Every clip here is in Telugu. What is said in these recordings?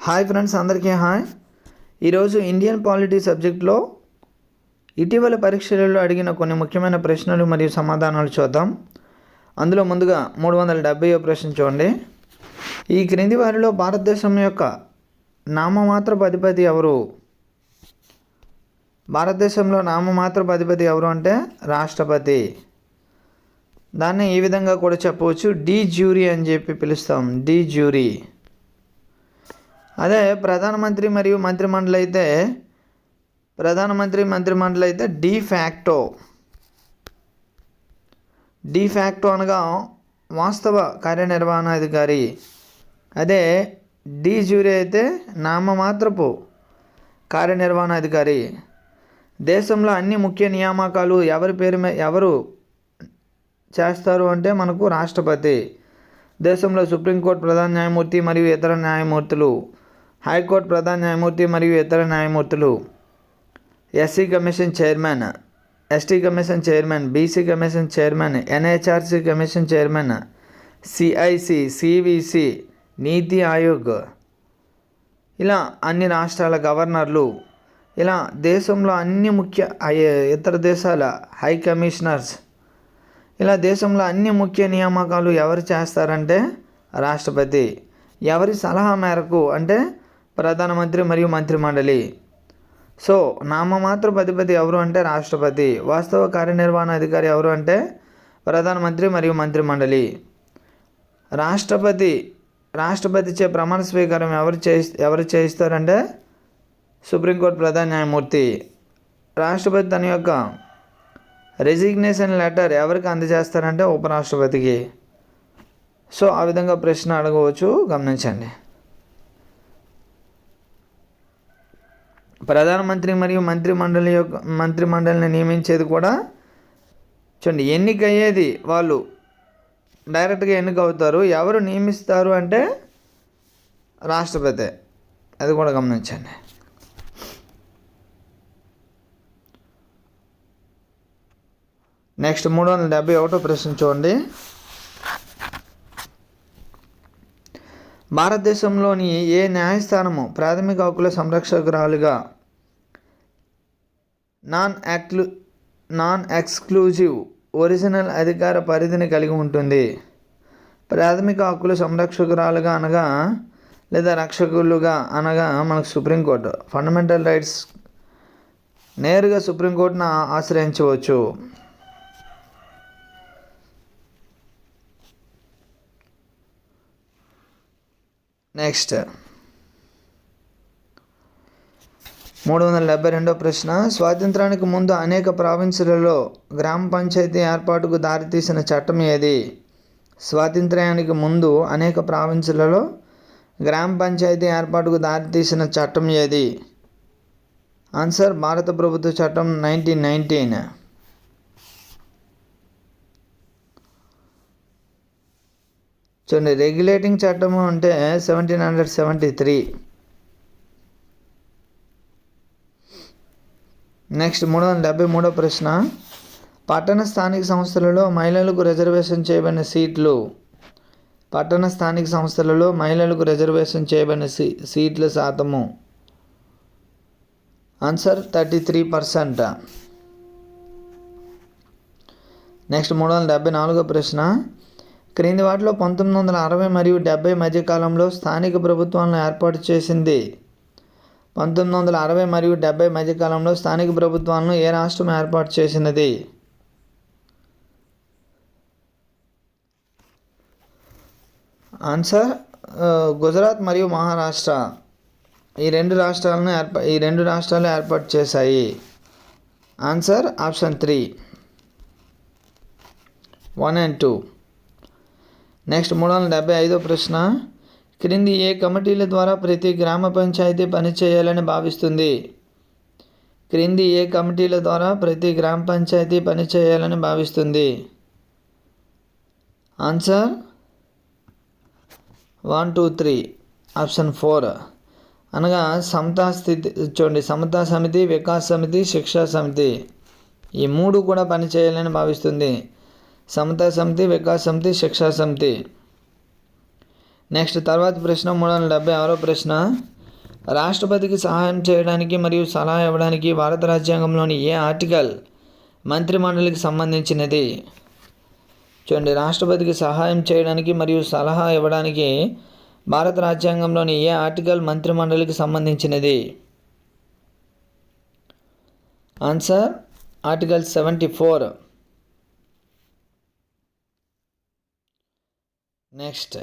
హాయ్ ఫ్రెండ్స్ అందరికీ హాయ్ ఈరోజు ఇండియన్ పాలిటీ సబ్జెక్ట్లో ఇటీవల పరీక్షలలో అడిగిన కొన్ని ముఖ్యమైన ప్రశ్నలు మరియు సమాధానాలు చూద్దాం. అందులో ముందుగా మూడు వందల డెబ్బై ప్రశ్న చూడండి. ఈ క్రింది వారిలో భారతదేశం యొక్క నామమాత్రపు అధిపతి ఎవరు? భారతదేశంలో నామమాత్రపు అధిపతి ఎవరు అంటే రాష్ట్రపతి. దాన్ని ఈ విధంగా కూడా చెప్పవచ్చు. డి జ్యూరీ అని చెప్పి పిలుస్తాం. De jure. అదే ప్రధానమంత్రి మరియు మంత్రిమండలి అయితే ప్రధానమంత్రి మంత్రిమండలి అయితే డీ ఫ్యాక్టో. డి ఫ్యాక్టో అనగా వాస్తవ కార్యనిర్వహణాధికారి. అదే డి జ్యూరీ అయితే నామమాత్రపు కార్యనిర్వహణాధికారి. దేశంలో అన్ని ముఖ్య నియామకాలు ఎవరి పేరు మీద ఎవరు చేస్తారు అంటే మనకు రాష్ట్రపతి. దేశంలో సుప్రీంకోర్టు ప్రధాన న్యాయమూర్తి మరియు ఇతర న్యాయమూర్తులు. హైకోర్టు ప్రధాన న్యాయమూర్తి మరియు ఇతర న్యాయమూర్తులు. SC commission chairman ST commission chairman BC commission chairman NHRC commission chairman CIC CVC NITI Aayog. ఇలా అన్ని రాష్ట్రాల గవర్నర్లు ఇలా దేశంలో అన్ని ముఖ్య ఇతర దేశాల హై కమిషనర్స్ ఇలా దేశంలో అన్ని ముఖ్య నియామకాలు ఎవరు చేస్తారంటే రాష్ట్రపతి. ఎవరి సలహా మేరకు అంటే ప్రధానమంత్రి మరియు మంత్రిమండలి. సో నామమాత్ర అధిపతి ఎవరు అంటే రాష్ట్రపతి. వాస్తవ కార్యనిర్వహణ అధికారి ఎవరు అంటే ప్రధానమంత్రి మరియు మంత్రిమండలి. రాష్ట్రపతి రాష్ట్రపతి చే ప్రమాణ స్వీకారం ఎవరు చేయి ఎవరు చేయిస్తారంటే సుప్రీంకోర్టు ప్రధాన న్యాయమూర్తి. రాష్ట్రపతి తన యొక్క రెసిగ్నేషన్ లెటర్ ఎవరికి అందజేస్తారంటే ఉపరాష్ట్రపతికి. సో ఆ విధంగా ప్రశ్న అడగవచ్చు గమనించండి. ప్రధానమంత్రి మరియు మంత్రిమండలి యొక్క మంత్రిమండలిని నియమించేది కూడా చూడండి ఎన్నిక అయ్యేది వాళ్ళు డైరెక్ట్గా ఎన్నిక అవుతారు ఎవరు నియమిస్తారు అంటే రాష్ట్రపతి. అది కూడా గమనించండి. నెక్స్ట్ మూడు వందల డెబ్బై ఒకటో ప్రశ్న చూడండి. భారతదేశంలోని ఏ న్యాయస్థానము ప్రాథమిక హక్కుల సంరక్షకురాలుగా నాన్ యాక్లు నాన్ ఎక్స్క్లూజివ్ ఒరిజినల్ అధికార పరిధిని కలిగి ఉంటుంది. ప్రాథమిక హక్కుల సంరక్షకురాలుగా అనగా లేదా రక్షకులుగా అనగా మనకు సుప్రీంకోర్టు ఫండమెంటల్ రైట్స్ నేరుగా సుప్రీంకోర్టును ఆశ్రయించవచ్చు. నెక్స్ట్ మూడు వందల డెబ్బై రెండో ప్రశ్న స్వాతంత్రానికి ముందు అనేక ప్రావిన్సులలో గ్రామ పంచాయతీ ఏర్పాటుకు దారితీసిన చట్టం ఏది? స్వాతంత్ర్యానికి ముందు అనేక ప్రావిన్సులలో గ్రామ పంచాయతీ ఏర్పాటుకు దారితీసిన చట్టం ఏది? ఆన్సర్ భారత ప్రభుత్వ చట్టం నైన్టీన్ నైన్టీన్. చూడండి రెగ్యులేటింగ్ చట్టము అంటే seventeen hundred seventy three. Next మూడు వందల డెబ్బై మూడో ప్రశ్న. పట్టణ స్థానిక సంస్థలలో మహిళలకు రిజర్వేషన్ చేయబడిన సీట్లు. పట్టణ స్థానిక సంస్థలలో మహిళలకు రిజర్వేషన్ చేయబడిన సీ సీట్ల శాతము. Answer thirty three percent. Next మూడు వందల డెబ్బై నాలుగో ప్రశ్న. క్రింది వాటిలో పంతొమ్మిది వందల అరవై మరియు డెబ్బై మధ్యకాలంలో స్థానిక ప్రభుత్వాలను ఏర్పాటు చేసింది పంతొమ్మిది వందల అరవై మరియు డెబ్బై మధ్యకాలంలో స్థానిక ప్రభుత్వాలను ఏ రాష్ట్రం ఏర్పాటు చేసినది? ఆన్సర్ గుజరాత్ uh, మరియు మహారాష్ట్ర ఈ రెండు రాష్ట్రాలను ఏర్పా ఈ రెండు రాష్ట్రాలు ఏర్పాటు చేశాయి. Answer option three one and two next మూడు వందల డెబ్బై ఐదో ప్రశ్న. క్రింది ఏ కమిటీల ద్వారా ప్రతి గ్రామ పంచాయతీ పనిచేయాలని భావిస్తుంది? క్రింది ఏ కమిటీల ద్వారా ప్రతి గ్రామ పంచాయతీ పనిచేయాలని భావిస్తుంది? Answer? One two three. Option four. అనగా సమతా స్థితి చూడండి సమతా సమితి వికాస్ సమితి శిక్షా సమితి. ఈ మూడు కూడా పనిచేయాలని భావిస్తుంది. సమతా సమితి వికాస్ సమితి శిక్షా సమితి. నెక్స్ట్ తర్వాత ప్రశ్న మూడు వందల డెబ్బై ఆరో ప్రశ్న. రాష్ట్రపతికి సహాయం చేయడానికి మరియు సలహా ఇవ్వడానికి భారత రాజ్యాంగంలోని ఏ ఆర్టికల్ మంత్రిమండలికి సంబంధించినది? చూడండి రాష్ట్రపతికి సహాయం చేయడానికి మరియు సలహా ఇవ్వడానికి భారత రాజ్యాంగంలోని ఏ ఆర్టికల్ మంత్రిమండలికి సంబంధించినది? Answer article seventy four. Next.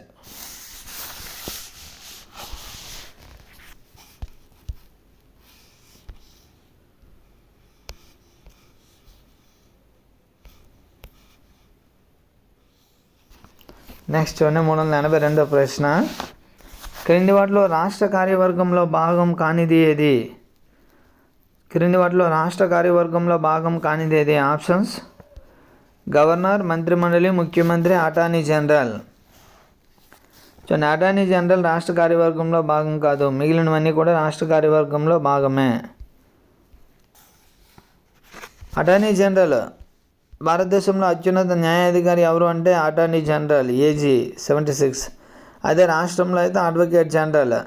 Next చూడండి మూడు వందల ఎనభై రెండో ప్రశ్న. క్రింది వాటిలో రాష్ట్ర కార్యవర్గంలో భాగం కానిది ఏది? క్రింది వాటిలో రాష్ట్ర కార్యవర్గంలో భాగం కానిది ఏది? ఆప్షన్స్ గవర్నర్ మంత్రిమండలి ముఖ్యమంత్రి అటార్నీ జనరల్. చూడండి అటార్నీ జనరల్ రాష్ట్ర కార్యవర్గంలో భాగం కాదు. మిగిలినవన్నీ కూడా రాష్ట్ర కార్యవర్గంలో భాగమే. అటార్నీ జనరల్ భారతదేశంలో అత్యున్నత న్యాయాధికారి ఎవరు అంటే attorney general AG seventy six. అదే రాష్ట్రంలో అయితే అడ్వకేట్ జనరల్.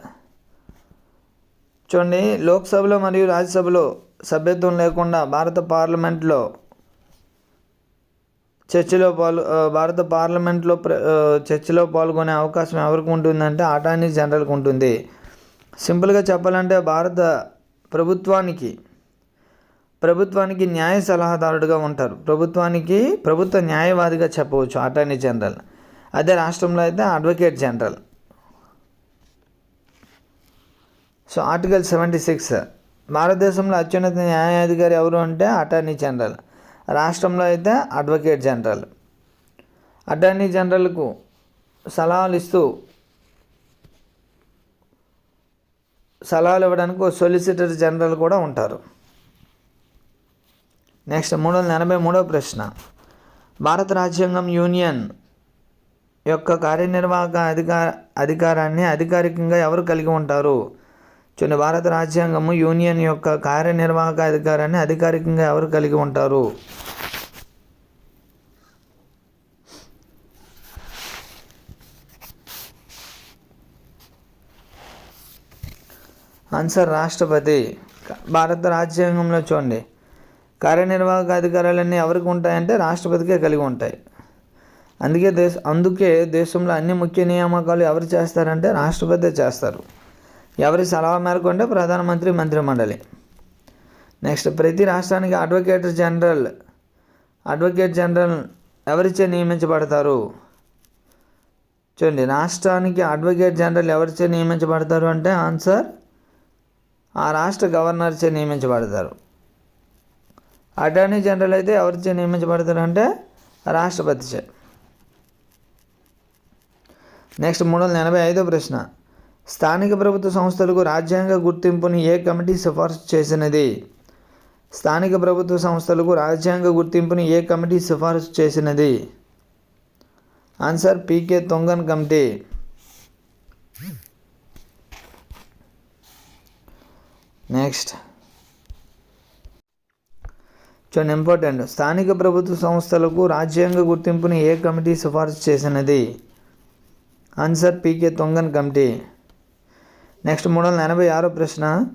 చూడండి లోక్సభలో మరియు రాజ్యసభలో సభ్యత్వం లేకుండా భారత పార్లమెంట్లో చర్చలో పాల్ భారత పార్లమెంట్లో ప్ర చర్చలో పాల్గొనే అవకాశం ఎవరికి ఉంటుందంటే అటార్నీ జనరల్కి ఉంటుంది. సింపుల్గా చెప్పాలంటే భారత ప్రభుత్వానికి ప్రభుత్వానికి న్యాయ సలహాదారుడుగా ఉంటారు. ప్రభుత్వానికి ప్రభుత్వ న్యాయవాదిగా చెప్పవచ్చు అటార్నీ జనరల్. అదే రాష్ట్రంలో అయితే advocate general. So article seventy six. భారతదేశంలో అత్యున్నత న్యాయాధికారి ఎవరు అంటే అటార్నీ జనరల్. రాష్ట్రంలో అయితే అడ్వకేట్ జనరల్. అటార్నీ జనరల్కు సలహాలు ఇస్తూ సలహాలు ఇవ్వడానికి ఒక సొలిసిటర్ జనరల్ కూడా ఉంటారు. నెక్స్ట్ మూడు వందల ఎనభై మూడవ ప్రశ్న. భారత రాజ్యాంగం యూనియన్ యొక్క కార్యనిర్వాహక అధికార అధికారాన్ని అధికారికంగా ఎవరు కలిగి ఉంటారు? చూడండి భారత రాజ్యాంగము యూనియన్ యొక్క కార్యనిర్వాహక అధికారాన్ని అధికారికంగా ఎవరు కలిగి ఉంటారు? ఆన్సర్ రాష్ట్రపతి. భారత రాజ్యాంగంలో చూడండి. కార్యనిర్వాహక అధికారాలన్నీ ఎవరికి ఉంటాయంటే రాష్ట్రపతికే కలిగి ఉంటాయి. అందుకే దేశ అందుకే దేశంలో అన్ని ముఖ్య నియామకాలు ఎవరు చేస్తారంటే రాష్ట్రపతి చేస్తారు. ఎవరి సలహా మేరకు అంటే ప్రధానమంత్రి మంత్రిమండలి నెక్స్ట్ ప్రతి రాష్ట్రానికి అడ్వకేట్ జనరల్ అడ్వకేట్ జనరల్ ఎవరిచే నియమించబడతారు? చూడండి రాష్ట్రానికి అడ్వకేట్ జనరల్ ఎవరిచే నియమించబడతారు అంటే ఆన్సర్ ఆ రాష్ట్ర గవర్నర్చే నియమించబడతారు. అటార్నీ జనరల్ అయితే ఎవరిచే నియమించబడతారంటే రాష్ట్రపతిచే నెక్స్ట్ మూడు వందల ఎనభై ఐదో ప్రశ్న. స్థానిక ప్రభుత్వ సంస్థలకు రాజ్యాంగ గుర్తింపుని ఏ కమిటీ సిఫార్సు చేసినది? స్థానిక ప్రభుత్వ సంస్థలకు రాజ్యాంగ గుర్తింపుని ఏ కమిటీ సిఫార్సు చేసినది? Answer PK Thungon committee next చూడండి ఇంపార్టెంట్. స్థానిక ప్రభుత్వ సంస్థలకు రాజ్యాంగ గుర్తింపుని ఏ కమిటీ సిఫార్సు చేసినది? Answer PK Thungon committee. Next మూడు వందల ఎనభై ఆరో ప్రశ్న.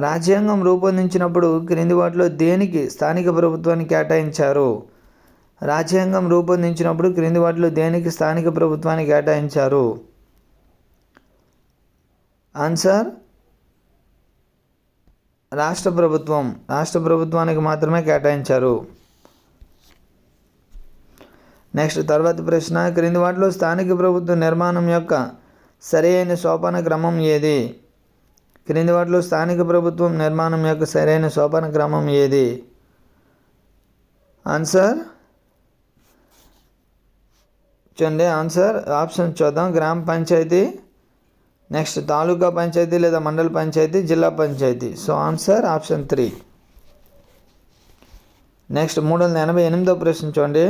రాజ్యాంగం రూపొందించినప్పుడు క్రింది వాటిలో దేనికి స్థానిక ప్రభుత్వాన్ని కేటాయించారు? రాజ్యాంగం రూపొందించినప్పుడు క్రింది వాటిలో దేనికి స్థానిక ప్రభుత్వాన్ని కేటాయించారు? ఆన్సర్ రాష్ట్ర ప్రభుత్వం రాష్ట్ర ప్రభుత్వానికి మాత్రమే కేటాయించారు. నెక్స్ట్ తర్వాత ప్రశ్న క్రింది వాటిలో స్థానిక ప్రభుత్వ నిర్మాణం యొక్క సరైన సోపాన క్రమం ఏది? క్రింది వాటిలో స్థానిక ప్రభుత్వం నిర్మాణం యొక్క సరైన సోపాన క్రమం ఏది? ఆన్సర్? చూడండి ఆన్సర్ ఆప్షన్ చూద్దాం. గ్రామ పంచాయతీ నెక్స్ట్ తాలూకా పంచాయతీ లేదా మండల పంచాయతీ జిల్లా panchayat. So answer option three next మూడు వందల ఎనభై ఎనిమిదో ప్రశ్న చూడండి.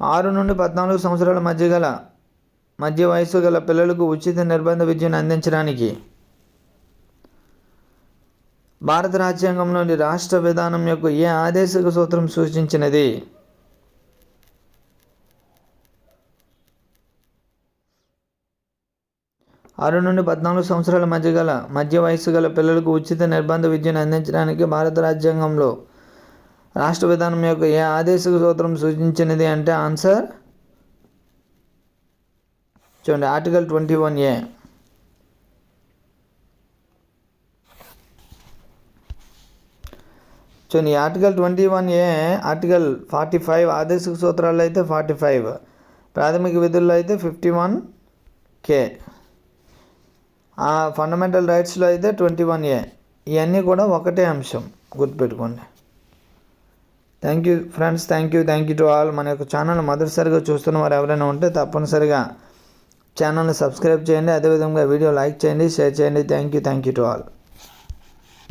ఆరు నుండి పద్నాలుగు సంవత్సరాల మధ్య గల మధ్య వయసు గల పిల్లలకు ఉచిత నిర్బంధ విద్యను అందించడానికి భారత రాజ్యాంగంలోని రాష్ట్ర విధానం యొక్క ఏ ఆదేశక సూత్రం సూచించినది? ఆరు నుండి పద్నాలుగు సంవత్సరాల మధ్య గల మధ్య వయస్సు గల పిల్లలకు ఉచిత నిర్బంధ విద్యను అందించడానికి భారత రాజ్యాంగంలో రాష్ట్ర విధానం యొక్క ఏ ఆదేశిక సూత్రం సూచించినది అంటే ఆన్సర్? చూడండి ఆర్టికల్ ట్వంటీ వన్ ఏ. చూడండి article twenty one A article forty five ఆదేశిక సూత్రాల్లో అయితే ఫార్టీ ఫైవ్. ప్రాథమిక విధుల్లో అయితే ఫిఫ్టీ వన్ కే. ఆ ఫండమెంటల్ రైట్స్లో అయితే ట్వంటీ వన్ ఏ ఇవన్నీ కూడా ఒకటే అంశం గుర్తుపెట్టుకోండి. Thank you friends thank you thank you to all మన యొక్క ఛానల్ మొదటిసారిగా చూస్తున్న వారు ఎవరైనా ఉంటే తప్పనిసరిగా ఛానల్ని సబ్స్క్రైబ్ చేయండి. అదేవిధంగా వీడియో లైక్ చేయండి షేర్ చేయండి. Thank you thank you to all